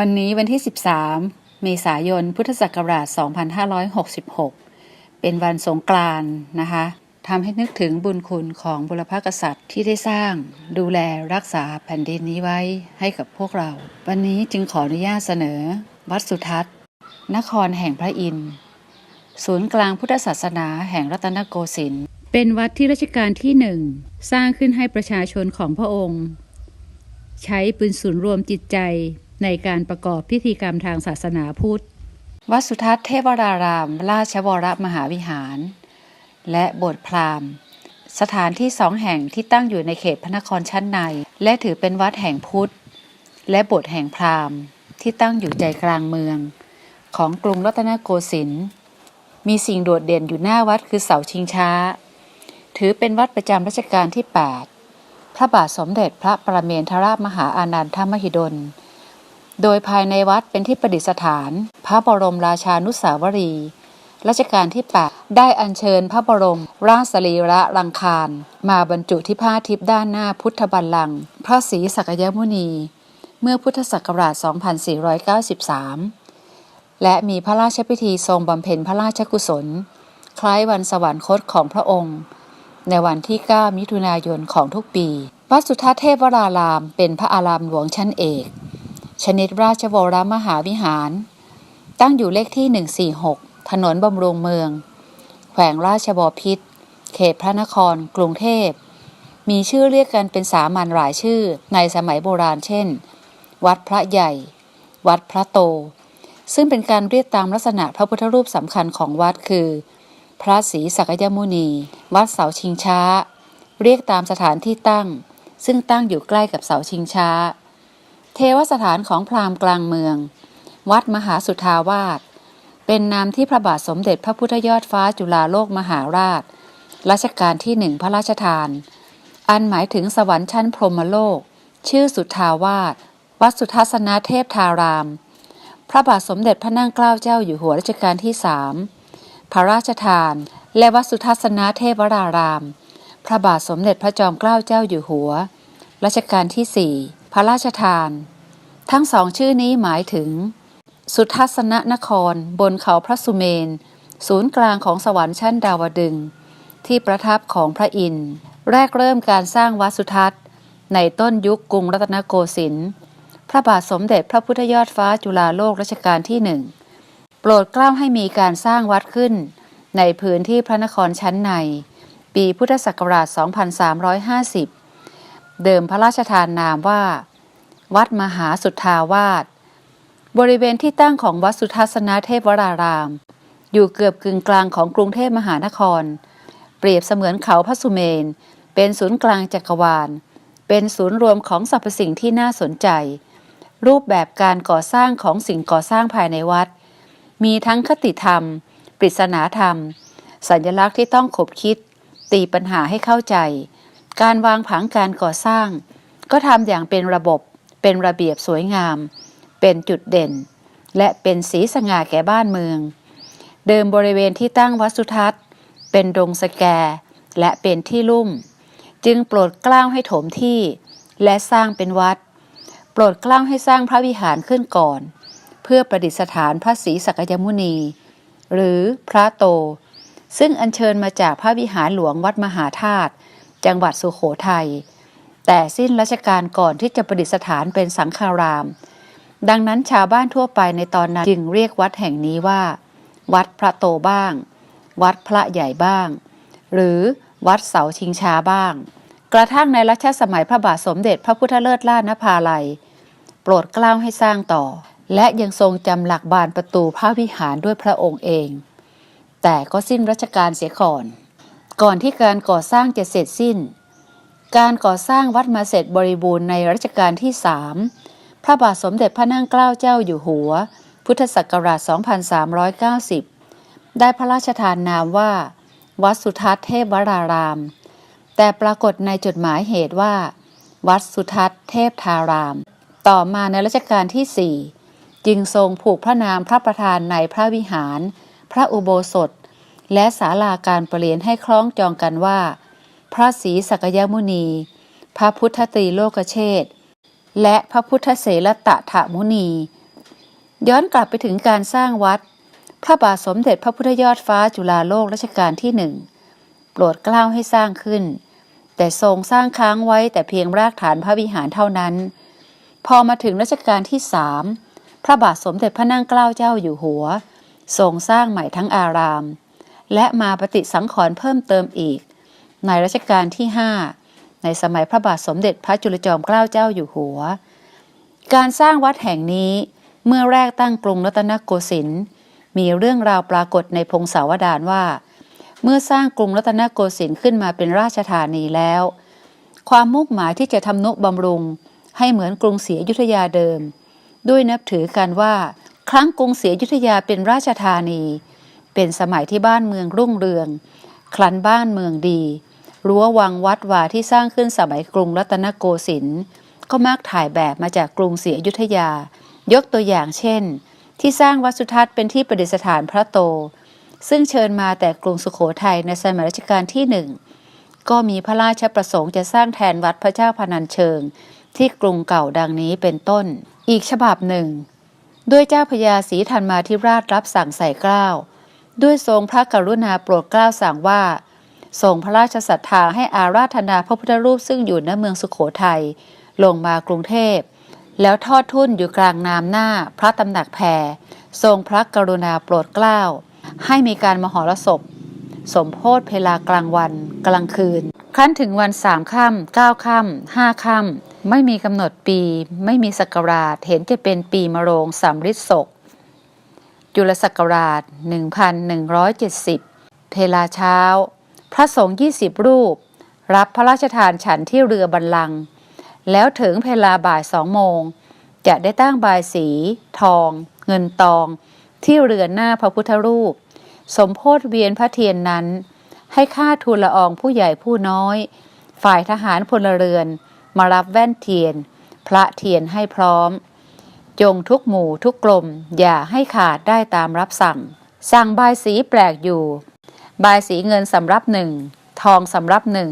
วันนี้วันที่ 13 เมษายน พุทธศักราช 2566 เป็นวันสงกรานต์นะคะทำให้นึกถึงบุญคุณของบุรพกษัตริย์ที่ได้สร้างดูแลรักษาแผ่นดินนี้ไว้ให้กับพวกเรา วันนี้จึงขออนุญาตเสนอ วัดสุทัศน์ นครแห่งพระอินทร์ศูนย์กลางพุทธศาสนาแห่งรัตนโกสินทร์เป็นวัดที่รัชกาลที่หนึ่งสร้างขึ้นให้ประชาชนของพระองค์ ใช้เป็นศูนย์รวมจิตใจ ในการประกอบพิธีกรรมทางศาสนาพุทธ วัดสุทัศน์เทวราราม ราชวรมหาวิหาร และโบสถ์พราหมณ์ สถานที่สองแห่งที่ตั้งอยู่ในเขตพระนครชั้นใน และถือเป็นวัดแห่งพุทธ และโบสถ์แห่งพราหมณ์ ที่ตั้งอยู่ใจกลางเมือง ของกรุงรัตนโกสินทร์มีสิ่งโดดเด่นอยู่หน้าวัดคือเสาชิงช้า ถือเป็นวัดประจำรัชกาลที่ 8 พระบาทสมเด็จพระประเมนทรามหาอานันทมหิดล โดยภายในวัดเป็นที่ประดิษฐาน พระบรมราชานุสาวรีรัชกาลที่ 8 ได้อัญเชิญพระบรมราชสรีระรังคารมาบรรจุที่ผ้าทิพย์ด้านหน้าพุทธบัลลังก์พระศรีสักยมุนี เมื่อพุทธศักราช 2493 และมีพระราชพิธีทรงบำเพ็ญพระราชกุศล คล้ายวันสวรรคตของพระองค์ ในวันที่ 9 มิถุนายนของทุกปี วัดสุทัศน์เทพวราราม เป็นพระอารามหลวงชั้นเอก ชนิดราชวรมหาวิหาร ตั้งอยู่เลขที่ 146 ถนนบำรุงเมือง แขวงราชบพิษเขตพระนคร กรุงเทพ มีชื่อเรียกกันเป็นสามัญหลายชื่อในสมัยโบราณเช่น วัดพระใหญ่ วัดพระโต ซึ่งเป็นการเรียกตามลักษณะพระพุทธรูปสำคัญของวัดคือ พระศรีสักยมุนี วัดเสาชิงช้า เรียกตามสถานที่ตั้ง ซึ่งตั้งอยู่ใกล้กับเสาชิงช้า เทวสถานของพราหมณ์กลางเมือง วัดมหาสุทาวาส เป็นนามที่พระบาทสมเด็จพระพุทธยอดฟ้าจุฬาโลกมหาราช รัชกาลที่หนึ่งพระราชทาน อันหมายถึงสวรรค์ชั้นพรหมโลก ชื่อสุทาวาส วัดสุทัศนเทพทาราม พระบาทสมเด็จพระนั่งเกล้าเจ้าอยู่หัวรัชกาลที่สามพระราชทาน และวัดสุทัศนเทพวราราม พระบาทสมเด็จพระจอมเกล้าเจ้าอยู่หัว รัชกาลที่สี่ ระราชทาน ทั้งสองชื่อนี้หมายถึง สุทัศนนครบนเขาพระสุเมน ศูนย์กลางของสวรรค์ชั้นดาวดึง ที่ประทับของพระอินทร์แรกเริ่มการสร้างวัดสุทัศน์ ในต้นยุคกรุงรัตนโกสินทร์พระบาทสมเด็จพระพุทธยอดฟ้าจุฬาโลกรัชกาลที่หนึ่งโปรดเกล้าให้มีการสร้างวัดขึ้น ในพื้นที่พระนครชั้นใน ปีพุทธศักราช 2350 เดิมพระราชทานนามว่า วัดมหาสุทธาวาสบริเวณที่ตั้งของวัดสุทัศนเทพวราราม อยู่เกือบกึ่งกลางของกรุงเทพมหานคร เปรียบเสมือนเขาพระสุเมน เป็นศูนย์กลางจักรวาล เป็นศูนย์รวมของสรรพสิ่งที่น่าสนใจ รูปแบบการก่อสร้างของสิ่งก่อสร้างภายในวัด มีทั้งคติธรรม ปริศนาธรรม สัญลักษณ์ที่ต้องขบคิด ตีปัญหาให้เข้าใจ การวางผังการก่อสร้าง ก็ทำอย่างเป็นระบบ เป็นระเบียบสวยงาม เป็นจุดเด่น และเป็นสีสง่าแก่บ้านเมือง เดิมบริเวณที่ตั้งวัดสุทัศน์ เป็นดงสแก และเป็นที่ลุ่ม จึงโปรดกล้าวให้ถมที่ และสร้างเป็นวัด โปรดกล้าวให้สร้างพระวิหารขึ้นก่อน เพื่อประดิษฐานพระศรีสักยมุนี หรือพระโต ซึ่งอัญเชิญมาจากพระวิหารหลวงวัดมหาธาตุ จังหวัดสุโขทัยแต่สิ้นรัชกาลก่อนที่จะประดิษฐานเป็นสังฆาราม ดังนั้นชาวบ้านทั่วไปในตอนนั้นจึงเรียกวัดแห่งนี้ว่า วัดพระโตบ้าง วัดพระใหญ่บ้าง หรือวัดเสาชิงช้าบ้าง กระทั่งในรัชสมัยพระบาทสมเด็จพระพุทธเลิศล่านภาลัย โปรดเกล้าให้สร้างต่อ และยังทรงจำหลักบานประตูพระวิหารด้วยพระองค์เอง แต่ก็สิ้นรัชกาลเสียก่อน ก่อนที่การก่อสร้างจะเสร็จสิ้น การก่อสร้างวัดมาเสร็จบริบูรณ์ในรัชกาลที่สามพระบาทสมเด็จพระนั่งเกล้าเจ้าอยู่หัว พุทธศักราช 2390 ได้พระราชทานนามว่า วัดสุทัศน์เทพวราราม แต่ปรากฏในจดหมายเหตุว่า วัดสุทัศน์เทพทาราม ต่อมาในรัชกาลที่สี่จึงทรงผูกพระนามพระประธานในพระวิหาร พระอุโบสถ และศาลาการประเรียนให้คล้องจองกันว่า พระศรีสักยมุนี พระพุทธตรีโลกเชษฐและพระพุทธเสรตะถมุนี ย้อนกลับไปถึงการสร้างวัด พระบาทสมเด็จพระพุทธยอดฟ้าจุฬาโลกรัชกาลที่หนึ่งโปรดเกล้าให้สร้างขึ้น แต่ทรงสร้างค้างไว้แต่เพียงรากฐานพระวิหารเท่านั้น พอมาถึงรัชกาลที่สามพระบาทสมเด็จพระนั่งเกล้าเจ้าอยู่หัวทรงสร้างใหม่ทั้งอาราม และมาปฏิสังขรณ์เพิ่มเติมอีก ในรัชกาลที่ห้าในสมัยพระบาทสมเด็จพระจุลจอมเกล้าเจ้าอยู่หัว การสร้างวัดแห่งนี้เมื่อแรกตั้งกรุงรัตนโกสินทร์มีเรื่องราวปรากฏในพงศาวดารว่า เมื่อสร้างกรุงรัตนโกสินทร์ขึ้นมาเป็นราชธานีแล้ว ความมุ่งหมายที่จะทำนุบำรุง ให้เหมือนกรุงศรีอยุธยาเดิม ด้วยนับถือกันว่า ครั้งกรุงศรีอยุธยาเป็นราชธานี เป็นสมัยที่บ้านเมืองรุ่งเรือง คลันบ้านเมืองดี รั้ววังวัดวาที่สร้างขึ้นสมัยกรุงรัตนโกสินทร์ก็มักถ่ายแบบมาจากกรุงศรีอยุธยา ยกตัวอย่างเช่น ที่สร้างวัดสุทัศน์เป็นที่ประดิษฐานพระโต ซึ่งเชิญมาแต่กรุงสุขโขทัยในสมัยรัชกาลที่หนึ่งก็มีพระราชประสงค์จะสร้างแทนวัดพระเจ้าพนัญเชิง ที่กรุงเก่าดังนี้เป็นต้น อีกฉบับหนึ่ง ด้วยเจ้าพญาศรีธันมาธิราชรับสั่งใส่เกล้า ด้วยทรงพระกรุณาโปรดเกล้าสั่งว่าทรงพระราชศรัทธาให้อาราธนาพระพุทธรูปซึ่งอยู่ณเมืองสุขโขทัยลงมากรุงเทพ แล้วทอดทุ่นอยู่กลางน้ำหน้าพระตำหนักแพรทรงพระกรุณาโปรดเกล้า ให้มีการมหรสพ สมโพธเพลากลางวันกลางคืน ครั้นถึงวันสามค่ำเก้าค่ำห้าค่ำไม่มีกำหนดปี ไม่มีศักราชเห็นจะเป็นปีมะโรงสามฤทธิ์ศก จุลศักราช 1170เพลาเช้า พระสงฆ์20 รูป รับพระราชทานฉันที่เรือบัลลังก์แล้วถึงเพลาบ่ายสองโมง จะได้ตั้งบายสี ทอง เงินตอง ที่เรือนหน้าพระพุทธรูป สมโพธเวียนพระเทียนนั้น ให้ค่าทูลละอองผู้ใหญ่ผู้น้อย ฝ่ายทหารพลเรือน มารับแว่นเทียน พระเทียนให้พร้อม จงทุกหมู่ทุกกลม อย่าให้ขาดได้ตามรับสั่ง สั่งบายสีแปลกอยู่ บายสีเงินสำรับหนึ่งทองสำรับหนึ่ง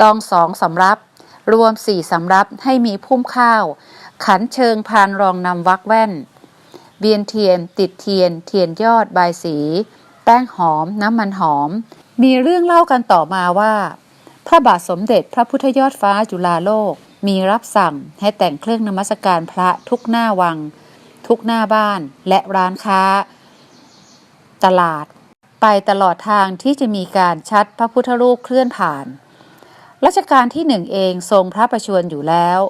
ตองสองสำรับ รวมสี่สำรับให้มีพุ่มข้าว ขันเชิงพานรองนำวักแว่นเวียนเทียน ติดเทียน เทียนยอดบายสี แป้งหอม น้ำมันหอม มีเรื่องเล่ากันต่อมาว่า พระบาทสมเด็จพระพุทธยอดฟ้าจุฬาโลก มีรับสั่งให้แต่งเครื่องนมัสการพระทุกหน้าวัง ทุกหน้าบ้านและร้านค้า ตลาด ไปตลอดทางที่จะมีการชัดพระพุทธรูปเคลื่อนผ่าน รัชกาลที่หนึ่งเองทรงพระประชวรอยู่แล้ว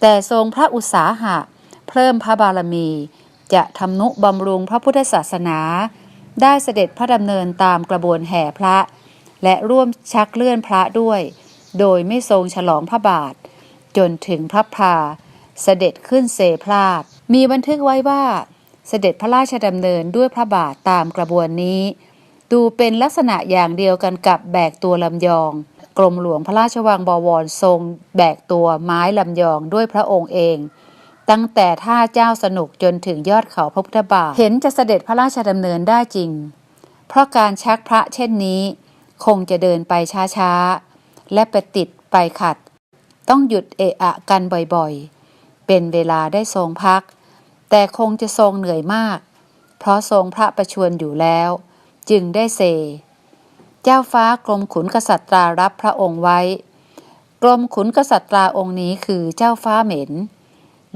แต่ทรงพระอุตสาหะ เพิ่มพระบารมี จะทำนุบำรุงพระพุทธศาสนา ได้เสด็จพระดำเนินตามกระบวนแห่พระ และร่วมชักเลื่อนพระด้วย โดยไม่ทรงฉลองพระบาท จนถึงพระพาเสด็จขึ้นเสพลาด มีบันทึกไว้ว่า เสด็จพระราชดำเนินด้วยพระบาทตามกระบวนนี้ ดูเป็นลักษณะอย่างเดียวกันกับแบกตัวลำยอง กรมหลวงพระราชวังบวรทรง แบกตัวไม้ลำยองด้วยพระองค์เอง ตั้งแต่ท่าเจ้าสนุกจนถึงยอดเขาพระพุทธบาทเห็นจะเสด็จพระราชดำเนินได้จริง เพราะการชักพระเช่นนี้ คงจะเดินไปช้าๆและไปติดไปขัด ต้องหยุดเอะอะกันบ่อยๆ เป็นเวลาได้ทรงพัก แต่คงจะทรงเหนื่อยมาก เพราะทรงพระประชวรอยู่แล้ว จึงได้เซ เจ้าฟ้ากรมขุนกษัตรารับพระองค์ไว้ กรมขุนกษัตราองค์นี้คือเจ้าฟ้าเหม็น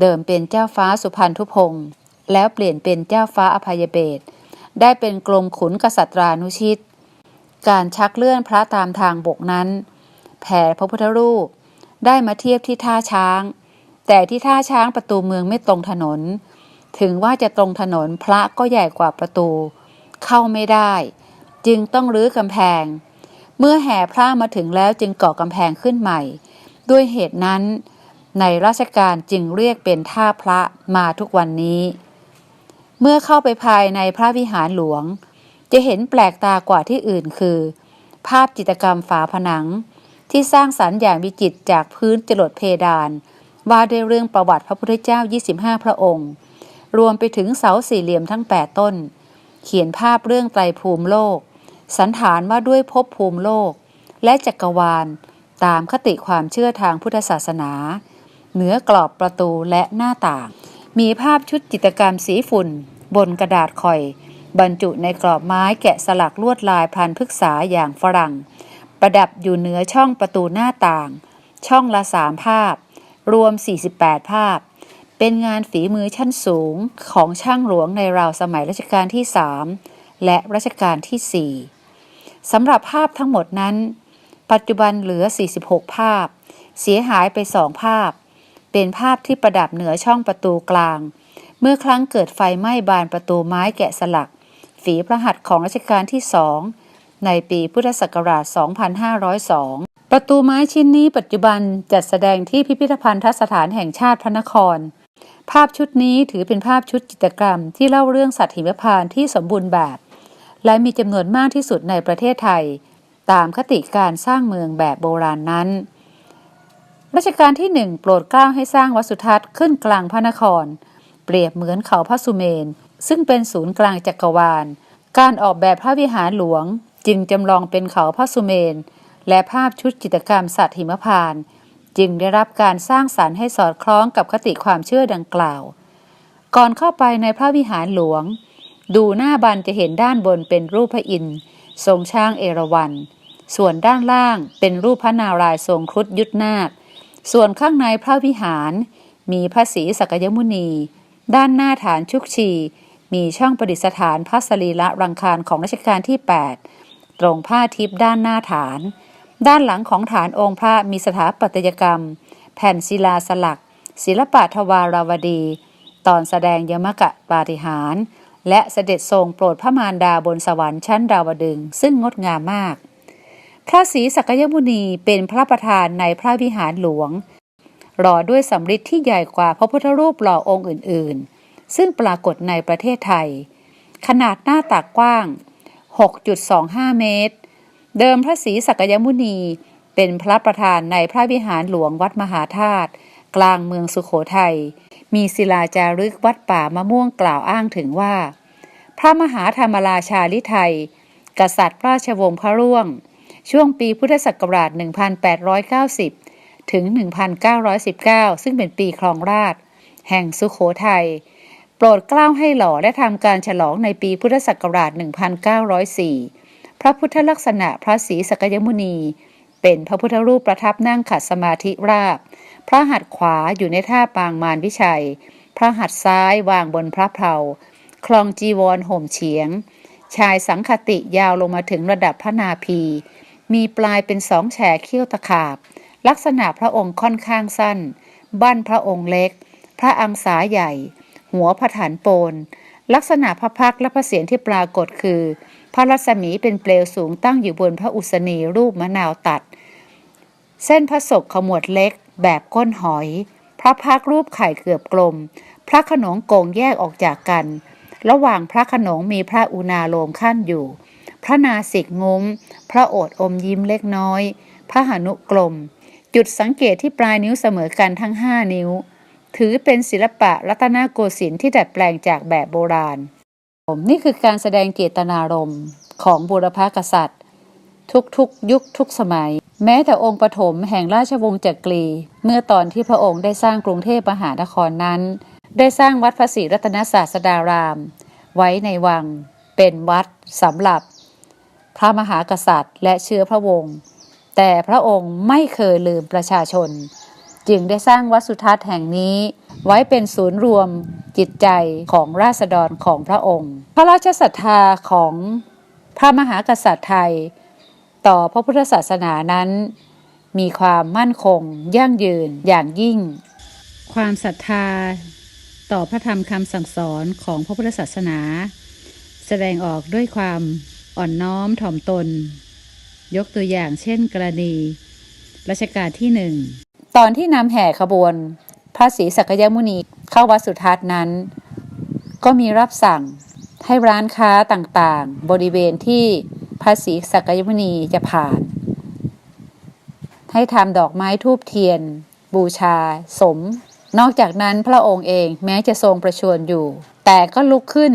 เดิมเป็นเจ้าฟ้าสุพรรณทุพงศ์แล้วเปลี่ยนเป็นเจ้าฟ้าอภัยเบศรได้เป็นกรมขุนกษัตรานุชิต การชักเลื่อนพระตามทางบกนั้น แผ่พระพุทธรูป ได้มาเทียบที่ท่าช้าง แต่ที่ท่าช้างประตูเมืองไม่ตรงถนน ถึงว่าจะตรงถนนพระก็ใหญ่กว่าประตู เข้าไม่ได้ จึงต้องรื้อกำแพง เมื่อแห่พระมาถึงแล้วจึงก่อกำแพงขึ้นใหม่ ด้วยเหตุนั้น ในราชการจึงเรียกเป็นท่าพระมาทุกวันนี้ เมื่อเข้าไปภายในพระวิหารหลวง จะเห็นแปลกตากว่าที่อื่นคือ ภาพจิตรกรรมฝาผนัง ที่สร้างสรรค์อย่างวิจิตจากพื้นจรดเพดาน ว่าด้วยเรื่องประวัติพระพุทธเจ้า 25 พระองค์ รวมไปถึงเสาสี่เหลี่ยมทั้ง 8 ต้น เขียนภาพเรื่องไตรภูมิโลก สันฐานว่าด้วยภพภูมิโลก และจักรวาล ตามคติความเชื่อทางพุทธศาสนา เหนือกรอบประตูและหน้าต่าง มีภาพชุดจิตรกรรมสีฝุ่น บนกระดาษคอย บรรจุในกรอบไม้แกะสลักลวดลายพันพฤกษาอย่างฝรั่ง ประดับอยู่เหนือช่องประตูหน้าต่าง ช่องละสามภาพ รวม 48 ภาพ เป็นงานฝีมือชั้นสูงของช่างหลวงในราวสมัยรัชกาลที่3และรัชกาลที่4สำหรับภาพทั้งหมดนั้น ปัจจุบันเหลือ 46 ภาพ เสียหายไปสองภาพ เป็นภาพที่ประดับเหนือช่องประตูกลาง เมื่อครั้งเกิดไฟไหม้บานประตูไม้แกะสลัก ฝีพระหัตถ์ของรัชกาลที่สอง ในปีพุทธศักราช 2502 ประตูไม้ชิ้นนี้ปัจจุบันจัดแสดงที่พิพิธภัณฑสถานแห่งชาติพระนคร ภาพชุดนี้ถือเป็นภาพชุดจิตรกรรมที่เล่าเรื่องสัตว์หิมพานต์ที่สมบูรณ์แบบ และมีจำนวนมากที่สุดในประเทศไทย ตามคติการสร้างเมืองแบบโบราณนั้นรัชกาลที่หนึ่งโปรดเกล้าให้สร้างวัดสุทัศน์ขึ้นกลางพระนคร เปรียบเหมือนเขาพระสุเมน ซึ่งเป็นศูนย์กลางจักรวาล การออกแบบพระวิหารหลวง จึงจำลองเป็นเขาพระสุเมน และภาพชุดจิตรกรรมสัตว์หิมพาน จึงได้รับการสร้างสรรค์ให้สอดคล้องกับคติความเชื่อดังกล่าว ก่อนเข้าไปในพระวิหารหลวง ดูหน้าบันจะเห็นด้านบนเป็นรูปพระอินทร์ทรงช่างเอราวัณส่วนด้านล่างเป็นรูปพระนารายณ์ทรงครุฑยุทธนาค ส่วนข้างในพระวิหาร มีพระศรีสักยมุนี ด้านหน้าฐานชุกชี มีช่องประดิษฐานพระสรีระรังคารของรัชกาลที่ 8 ตรงผ้าทิพย์ด้านหน้าฐาน ด้านหลังของฐานองค์พระมีสถาปัตยกรรม แผ่นศิลาสลัก ศิลปะทวาราวดี ตอนแสดงยมกะปาฏิหาร และเสด็จทรงโปรดพระมารดาบนสวรรค์ชั้นดาวดึงซึ่งงดงามมาก พระศรีสักยมุนีเป็นพระประธานในพระวิหารหลวงหล่อด้วยสำริดที่ใหญ่กว่าพระพุทธรูปหล่อองค์อื่น ๆ ซึ่งปรากฏในประเทศไทย ขนาดหน้าตักกว้าง 6.25 เมตร เดิมพระศรีสักยมุนี เป็นพระประธานในพระวิหารหลวงวัดมหาธาตุกลางเมืองสุขโขทัย มีศิลาจารึกวัดป่ามะม่วงกล่าวอ้างถึงว่า พระมหาธรรมราชาลิไทย กษัตริย์ราชวงศ์พระร่วง ช่วงปีพุทธศักราช 1890 ถึง 1919 ซึ่งเป็นปีครองราช แห่งสุขโขทัย โปรดเกล้าให้หล่อและทำการฉลองในปีพุทธศักราช 1904 พระพุทธลักษณะพระศรีสกยมุนี เป็นพระพุทธรูปประทับนั่งขัดสมาธิราบ พระหัตถ์ขวาอยู่ในท่าปางมารวิชัย พระหัตถ์ซ้ายวางบนพระเพลาคลองจีวรห่มเฉียง ชายสังคติยาวลงมาถึงระดับพระนาภีมีปลายเป็นสองแฉกเขี้ยวตะขาบ ลักษณะพระองค์ค่อนข้างสั้น บั้นพระองค์เล็ก พระอังสาใหญ่ หัวพระฐานโปน ลักษณะพระพักและพระเศียรที่ปรากฏคือ พระรัศมีเป็นเปลวสูงตั้งอยู่บนพระอุษณีรูปมะนาวตัด เส้นพระศกขมวดเล็ก แบบก้นหอย พระพักร์รูปไข่เกือบกลม พระขนงโกงแยกออกจากกัน ระหว่างพระขนงมีพระอุณาโลมขั้นอยู่ พระนาสิกงุ้ม พระโอษอมยิ้มเล็กน้อย พระหนุกลม จุดสังเกตที่ปลายนิ้วเสมอกันทั้งห้านิ้ว ถือเป็นศิลปะรัตนโกสินทร์ที่ดัดแปลงจากแบบโบราณ ผมนี่คือการแสดงเจตนารมณ์ของบุรพกษัตริย์ ทุกๆยุคทุกสมัย แม้แต่องค์ปฐมแห่งราชวงศ์จักรี เมื่อตอนที่พระองค์ได้สร้างกรุงเทพมหานครนั้น ได้สร้างวัดพระศรีรัตนศาสดาราม ไว้ในวัง เป็นวัดสำหรับ พระมหากษัตริย์และเชื้อพระวงศ์แต่พระองค์ไม่เคยลืมประชาชน จึงได้สร้างวัดสุทัศน์แห่งนี้ ไว้เป็นศูนย์รวมจิตใจของราษฎรของพระองค์ พระราชศรัทธาของพระมหากษัตริย์ไทย ต่อพระพุทธศาสนานั้น มีความมั่นคง ยั่งยืนอย่างยิ่ง ความศรัทธาต่อพระธรรมคำสั่งสอนของพระพุทธศาสนา แสดงออกด้วยความอ่อนน้อมถ่อมตน ยกตัวอย่างเช่นกรณีรัชกาลที่หนึ่ง ตอนที่นำแห่ขบวน พระศรีสักยมุนีเข้าวัดสุทัศน์นั้น ก็มีรับสั่งให้ร้านค้าต่างๆ บริเวณที่พระศรีสักยมุนีจะผ่าน ให้ทำดอกไม้ทูบเทียน บูชา สม นอกจากนั้นพระองค์เองแม้จะทรงประชวรอยู่ แต่ก็ลุกขึ้น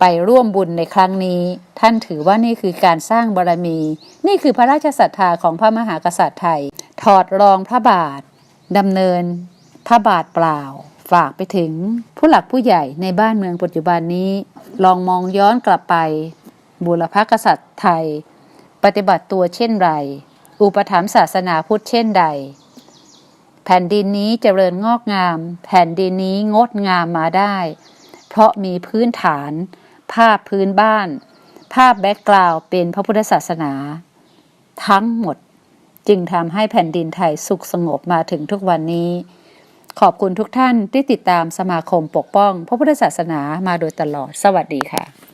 ไปร่วมบุญในครั้งนี้ ท่านถือว่านี่คือการสร้างบารมี นี่คือพระราชศรัทธาของพระมหากษัตริย์ไทย ถอดรองพระบาทดำเนินพระบาทเปล่า ฝากไปถึงผู้หลักผู้ใหญ่ในบ้านเมืองปัจจุบันนี้ ลองมองย้อนกลับไป บุรพกษัตริย์ไทย ปฏิบัติตัวเช่นไร อุปถัมภ์ศาสนาพุทธเช่นใด แผ่นดินนี้เจริญงอกงาม แผ่นดินนี้งดงามมาได้ เพราะมีพื้นฐาน ภาพพื้นบ้าน ภาพแบ็กกราวเป็นพระพุทธศาสนา ทั้งหมด จึงทำให้แผ่นดินไทยสุขสงบมาถึงทุกวันนี้ ขอบคุณทุกท่านที่ติดตามสมาคมปกป้องพระพุทธศาสนามาโดยตลอดสวัสดีค่ะ